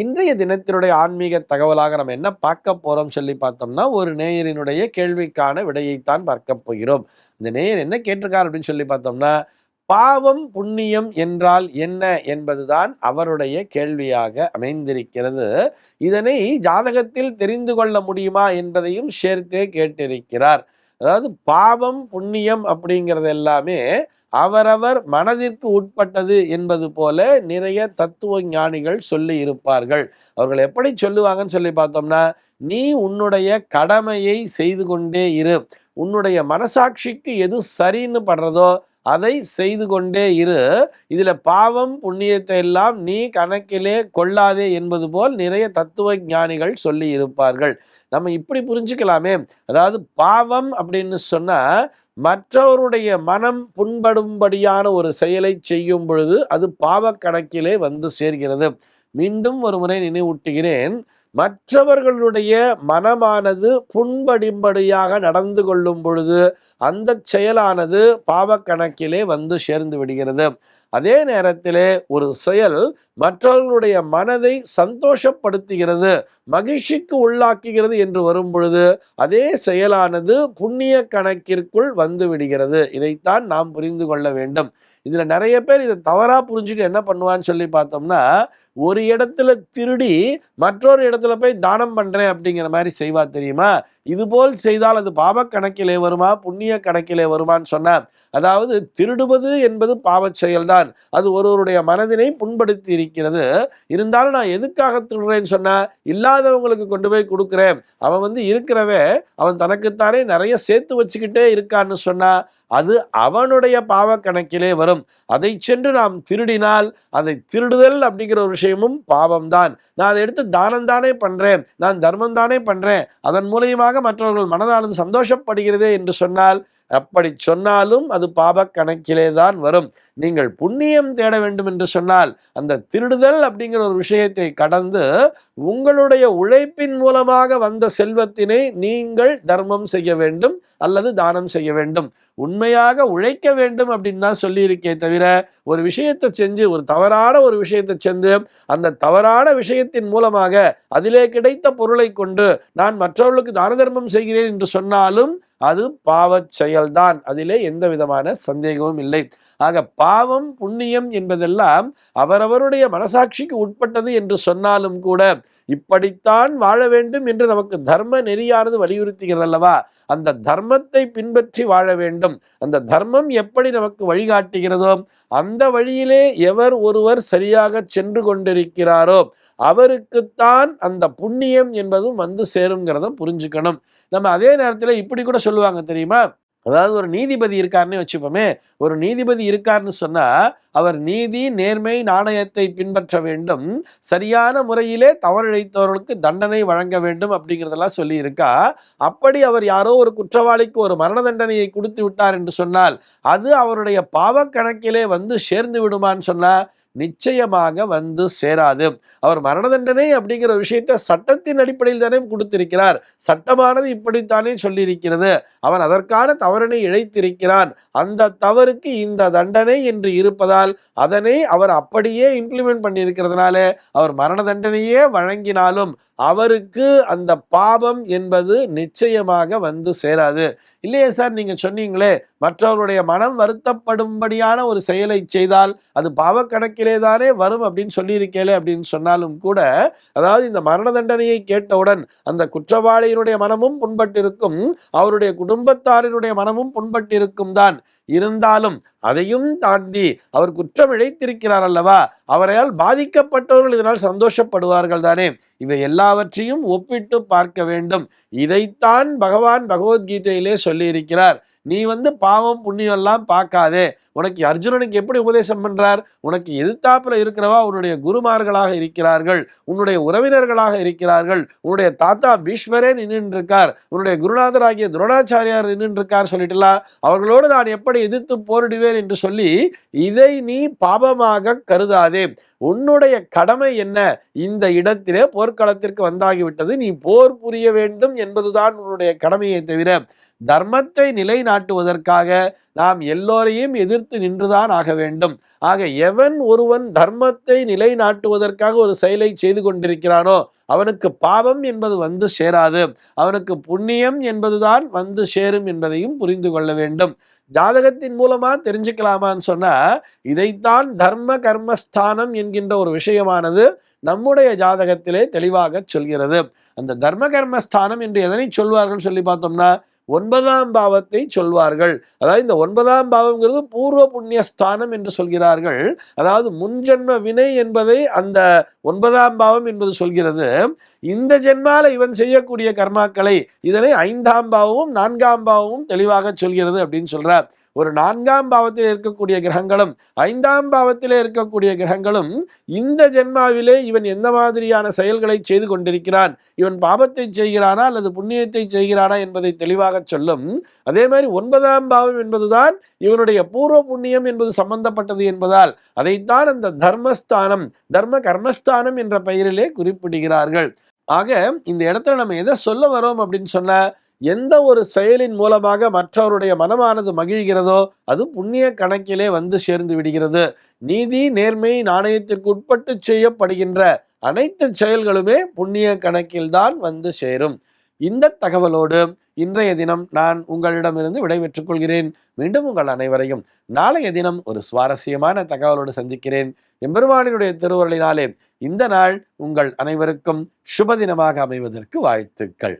இன்றைய தினத்தினுடைய ஆன்மீக தகவலாக நம்ம என்ன பார்க்க போறோம் சொல்லி பார்த்தோம்னா ஒரு நேயரினுடைய கேள்விக்கான விடையைத்தான் பார்க்க போகிறோம். இந்த நேயர் என்ன கேட்டிருக்கார் அப்படின்னு சொல்லி பார்த்தோம்னா பாவம் புண்ணியம் என்றால் என்ன என்பதுதான் அவருடைய கேள்வியாக அமைந்திருக்கிறது. இதனை ஜாதகத்தில் தெரிந்து கொள்ள முடியுமா என்பதையும் சேர்த்தே கேட்டிருக்கிறார். அதாவது பாவம் புண்ணியம் அப்படிங்கிறது எல்லாமே அவரவர் மனதிற்கு உட்பட்டது என்பது போல நிறைய தத்துவ ஞானிகள் சொல்லி இருப்பார்கள். அவர்கள் எப்படி சொல்லுவாங்கன்னு சொல்லி பார்த்தோம்னா நீ உன்னுடைய கடமையை செய்து கொண்டே இரு. உன்னுடைய மனசாட்சிக்கு எது சரின்னு படுறதோ அதை செய்து கொண்டே இரு. இதில் பாவம் புண்ணியத்தை எல்லாம் நீ கணக்கிலே கொள்ளாதே என்பது போல் நிறைய தத்துவ ஞானிகள் சொல்லி இருப்பார்கள். நம்ம இப்படி புரிஞ்சுக்கலாமே. அதாவது பாவம் அப்படின்னு சொன்னால் மற்றவருடைய மனம் புண்படும்படியான ஒரு செயலை செய்யும் பொழுது அது பாவ கணக்கிலே வந்து சேர்கிறது. மீண்டும் ஒரு முறை நினைவூட்டுகிறேன். மற்றவர்களுடைய மனமானது புண்படிம்படியாக நடந்து கொள்ளும் பொழுது அந்த செயலானது பாவக்கணக்கிலே வந்து சேர்ந்து விடுகிறது. அதே நேரத்திலே ஒரு செயல் மற்றவர்களுடைய மனதை சந்தோஷப்படுத்துகிறது மகிழ்ச்சிக்கு உள்ளாக்குகிறது என்று வரும் பொழுது அதே செயலானது புண்ணிய கணக்கிற்குள் வந்து விடுகிறது. இதைத்தான் நாம் புரிந்து கொள்ள வேண்டும். இதில் நிறைய பேர் இதை தவறாக புரிஞ்சுட்டு என்ன பண்ணுவான்னு சொல்லி பார்த்தோம்னா ஒரு இடத்துல திருடி மற்றொரு இடத்துல போய் தானம் பண்ணுறேன் அப்படிங்கிற மாதிரி செய்வா தெரியுமா? இதுபோல் செய்தால் அது பாவ கணக்கிலே வருமா? புண்ணிய கணக்கிலே வருமான்னு சொன்னார் அதாவது திருடுவது என்பது பாவச் செயல்தான். அது ஒருவருடைய மனதினை புண்படுத்தி இருக்கிறது. இருந்தாலும் நான் எதுக்காக திருடுறேன்னு சொன்னால் இல்லாதவங்களுக்கு கொண்டு போய் கொடுக்குறேன். அவன் வந்து இருக்கிறவே அவன் தனக்குத்தானே நிறைய சேர்த்து வச்சுக்கிட்டே இருக்கான்னு சொன்னா அது அவனுடைய பாவ கணக்கிலே வரும். அதை சென்று நாம் திருடினால் அதை திருடுதல் அப்படிங்கிற ஒரு விஷயமும் பாவம்தான். நான் அதை எடுத்து தானம் தானே பண்றேன் நான் தர்மம் தானே பண்றேன் அதன் மூலியமாக மற்றவர்கள் மனதானது சந்தோஷப்படுகிறதே என்று சொன்னால் அப்படி சொன்னாலும் அது பாப கணக்கிலே தான் வரும். நீங்கள் புண்ணியம் தேட வேண்டும் என்று சொன்னால் அந்த திருடுதல் அப்படிங்கிற ஒரு விஷயத்தை கடந்து உங்களுடைய உழைப்பின் மூலமாக வந்த செல்வத்தினை நீங்கள் தர்மம் செய்ய வேண்டும் அல்லது தானம் செய்ய வேண்டும். உண்மையாக உழைக்க வேண்டும் அப்படின்னு தான் சொல்லியிருக்கே தவிர ஒரு விஷயத்தை செஞ்சு ஒரு தவறான ஒரு விஷயத்தை செஞ்சு அந்த தவறான விஷயத்தின் மூலமாக அதிலே கிடைத்த பொருளை கொண்டு நான் மற்றவர்களுக்கு தான தர்மம் செய்கிறேன் என்று சொன்னாலும் அது பாவச் செயல்தான். அதிலே எந்த விதமான சந்தேகமும் இல்லை. ஆக பாவம் புண்ணியம் என்பதெல்லாம் அவரவருடைய மனசாட்சிக்கு உட்பட்டது என்று சொன்னாலும் கூட இப்படித்தான் வாழ வேண்டும் என்று நமக்கு தர்ம நெறியானது வலியுறுத்துகிறது அல்லவா? அந்த தர்மத்தை பின்பற்றி வாழ வேண்டும். அந்த தர்மம் எப்படி நமக்கு வழிகாட்டுகிறதோ அந்த வழியிலே எவர் ஒருவர் சரியாக சென்று கொண்டிருக்கிறாரோ அவருக்குத்தான் அந்த புண்ணியம் என்பதும் வந்து சேருங்கிறத புரிஞ்சுக்கணும். நம்ம அதே நேரத்தில் இப்படி கூட சொல்லுவாங்க தெரியுமா? அதாவது ஒரு நீதிபதி இருக்காருன்னு வச்சுப்போமே ஒரு நீதிபதி இருக்காருன்னு சொன்னா அவர் நீதி நேர்மை நாணயத்தை பின்பற்ற வேண்டும் சரியான முறையிலே தவறிழைத்தவர்களுக்கு தண்டனை வழங்க வேண்டும் அப்படிங்கிறதெல்லாம் சொல்லி இருக்கா அப்படி அவர் யாரோ ஒரு குற்றவாளிக்கு ஒரு மரண தண்டனையை கொடுத்து விட்டார் என்று சொன்னால் அது அவருடைய பாவக்கணக்கிலே வந்து சேர்ந்து விடுமான்னு சொன்னா நிச்சயமாக வந்து சேராது. அவர் மரண தண்டனை அப்படிங்கிற விஷயத்தை சட்டத்தின் அடிப்படையில் தானே கொடுத்திருக்கிறார். சட்டமானது இப்படித்தானே சொல்லியிருக்கிறது. அவன் அதற்கான தவறினை இழைத்திருக்கிறான். அந்த தவறுக்கு இந்த தண்டனை என்று இருப்பதால் அதனை அவர் அப்படியே இம்ப்ளிமெண்ட் பண்ணியிருக்கிறதுனால அவர் மரண தண்டனையே வழங்கினாலும் அவருக்கு அந்த பாபம் என்பது நிச்சயமாக வந்து சேராது. இல்லையே சார் நீங்க சொன்னீங்களே மற்றவருடைய மனம் வருத்தப்படும்படியான ஒரு செயலை செய்தால் அது பாவக்கணக்கிலே தானே வரும் அப்படின்னு சொல்லியிருக்கேளே அப்படின்னு சொன்னாலும் கூட அதாவது இந்த மரண தண்டனையை கேட்டவுடன் அந்த குற்றவாளியினுடைய மனமும் புண்பட்டிருக்கும் அவருடைய குடும்பத்தாரினுடைய மனமும் புண்பட்டிருக்கும் தான். இருந்தாலும் அதையும் தாண்டி அவர் குற்றம் இழைத்திருக்கிறார் அல்லவா? அவரையால் பாதிக்கப்பட்டவர்கள் இதனால் சந்தோஷப்படுவார்கள் தானே? இவை எல்லாவற்றையும் ஒப்பிட்டு பார்க்க வேண்டும். இதைத்தான் பகவான் பகவத்கீதையிலே சொல்லியிருக்கிறார். நீ வந்து பாவம் புண்ணியம் எல்லாம் பார்க்காதே. உனக்கு அர்ஜுனனுக்கு எப்படி உபதேசம் பண்றார்? உனக்கு எதிர்த்தாப்புல இருக்கிறவா? உன்னுடைய குருமார்களாக இருக்கிறார்கள். உன்னுடைய உறவினர்களாக இருக்கிறார்கள். உன்னுடைய தாத்தா பீஷ்மரே நின்று இருக்கார் உன்னுடைய குருநாதராகிய துரோணாச்சாரியார் நின்று இருக்கார் சொல்லிட்டுலா அவர்களோடு நான் எப்படி எதிர்த்து போரிடுவேன் என்று சொல்லி இதை நீ பாபமாக கருதாதே. உன்னுடைய கடமை என்ன? இந்த இடத்திலே போர்க்களத்திற்கு வந்தாகிவிட்டது. நீ போர் புரிய வேண்டும் என்பதுதான் உன்னுடைய கடமையை தவிர தர்மத்தை நிலைநாட்டுவதற்காக நாம் எல்லோரையும் எதிர்த்து நின்றுதான் ஆக வேண்டும். ஆக எவன் ஒருவன் தர்மத்தை நிலைநாட்டுவதற்காக ஒரு செயலை செய்து கொண்டிருக்கிறானோ அவனுக்கு பாவம் என்பது வந்து சேராது. அவனுக்கு புண்ணியம் என்பதுதான் வந்து சேரும் என்பதையும் புரிந்து கொள்ள வேண்டும். ஜாதகத்தின் மூலமா தெரிஞ்சுக்கலாமான்னு சொன்னா இதைத்தான் தர்ம கர்மஸ்தானம் என்கின்ற ஒரு விஷயமானது நம்முடைய ஜாதகத்திலே தெளிவாக சொல்கிறது. அந்த தர்ம கர்மஸ்தானம் என்று எதனை சொல்வார்கள் சொல்லி பார்த்தோம்னா ஒன்பதாம் பாவத்தை சொல்வார்கள். அதாவது இந்த ஒன்பதாம் பாவம்ங்கிறது பூர்வ புண்ணிய ஸ்தானம் என்று சொல்கிறார்கள். அதாவது முன்ஜென்ம வினை என்பதை அந்த ஒன்பதாம் பாவம் என்பது சொல்கிறது. இந்த ஜென்மால இவன் செய்யக்கூடிய கர்மாக்களை இதனை ஐந்தாம் பாவமும் நான்காம் பாவமும் தெளிவாக சொல்கிறது அப்படின்னு சொல்றார். ஒரு நான்காம் பாவத்தில் இருக்கக்கூடிய கிரகங்களும் ஐந்தாம் பாவத்திலே இருக்கக்கூடிய கிரகங்களும் இந்த ஜென்மாவிலே இவன் எந்த மாதிரியான செயல்களை செய்து கொண்டிருக்கிறான்? இவன் பாவத்தை செய்கிறானா அல்லது புண்ணியத்தை செய்கிறானா என்பதை தெளிவாக சொல்லும். அதே மாதிரி ஒன்பதாம் பாவம் என்பதுதான் இவனுடைய பூர்வ புண்ணியம் என்பது சம்பந்தப்பட்டது என்பதால் அதைத்தான் அந்த தர்மஸ்தானம் தர்ம கர்மஸ்தானம் என்ற பெயரிலே குறிப்பிடுகிறார்கள். ஆக இந்த இடத்துல நம்ம எதை சொல்ல வரோம் அப்படின்னு சொன்ன எந்த ஒரு செயலின் மூலமாக மற்றவருடைய மனமானது மகிழ்கிறதோ அது புண்ணிய கணக்கிலே வந்து சேர்ந்து விடுகிறது. நீதி நேர்மை நாணயத்திற்கு உட்பட்டு செய்யப்படுகின்ற அனைத்து செயல்களுமே புண்ணிய கணக்கில்தான் வந்து சேரும். இந்த தகவலோடு இன்றைய தினம் நான் உங்களிடமிருந்து விடைபெற்றுக் கொள்கிறேன். மீண்டும் உங்கள் அனைவரையும் நாளைய தினம் ஒரு சுவாரஸ்யமான தகவலோடு சந்திக்கிறேன். எம்பெருமானினுடைய திருவருளினாலே இந்த நாள் உங்கள் அனைவருக்கும் சுப தினமாக அமைவதற்கு வாழ்த்துக்கள்.